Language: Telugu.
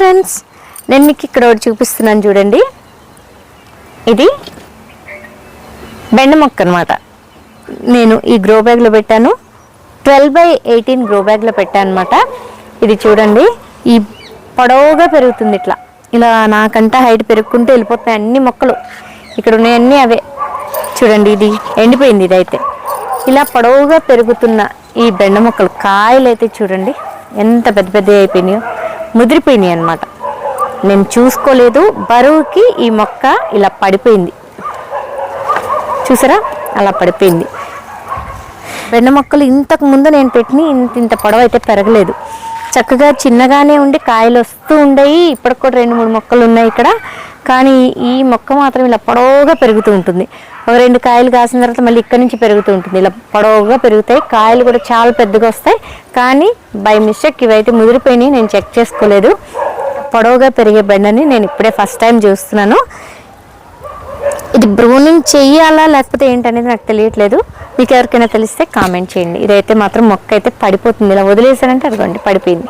ఫ్రెండ్స్ నేను మీకు ఇక్కడ ఒకటి చూపిస్తున్నాను చూడండి. ఇది బెండ మొక్క అనమాట నేను ఈ గ్రో బ్యాగ్లో పెట్టాను. ట్వెల్వ్ బై ఎయిటీన్ గ్రో బ్యాగ్లో పెట్టాను అనమాట ఇది చూడండి ఈ పొడవుగా పెరుగుతుంది ఇట్లా. ఇలా నాకంటే హైట్ పెరుగుకుంటూ వెళ్ళిపోతున్నాయి అన్ని మొక్కలు. ఇక్కడ ఉన్నాయన్నీ అవే. చూడండి ఇది ఎండిపోయింది ఇది అయితే ఇలా పొడవుగా పెరుగుతున్న ఈ బెండ మొక్కలు కాయలు అయితే చూడండి ఎంత పెద్ద పెద్దవి అయిపోయినాయో. ముదిరిపోయినాయి అన్నమాట. నేను చూసుకోలేదు బరువుకి ఈ మొక్క ఇలా పడిపోయింది. చూసారా? అలా పడిపోయింది. వెన్న మొక్కలు ఇంతకు ముందు నేను పెట్టిన ఇంత ఇంత పొడవు అయితే పెరగలేదు. చక్కగా చిన్నగానే ఉండి కాయలు వస్తూ ఉండేవి ఇప్పటికి కూడా రెండు మూడు మొక్కలు ఉన్నాయి ఇక్కడ. కానీ ఈ మొక్క మాత్రం ఇలా పొడవుగా పెరుగుతూ ఉంటుంది. ఒక రెండు కాయలు కాసిన తర్వాత మళ్ళీ ఇక్కడ నుంచి పెరుగుతూ ఉంటుంది. ఇలా పొడవుగా పెరుగుతాయి. కాయలు కూడా చాలా పెద్దగా వస్తాయి. కానీ బై మిస్టేక్ ఇవైతే ముదిరిపోయినాయి. నేను చెక్ చేసుకోలేదు. పొడవుగా పెరిగే బెండని నేను ఇప్పుడే ఫస్ట్ టైం చూస్తున్నాను. ఇది బ్రూనింగ్ చెయ్యాలా లేకపోతే ఏంటనేది నాకు తెలియట్లేదు. మీకు ఎవరికైనా తెలిస్తే కామెంట్ చేయండి. ఇదైతే మాత్రం మొక్క అయితే పడిపోతుంది. ఇలా వదిలేసానంటే అదిగోండి పడిపోయింది.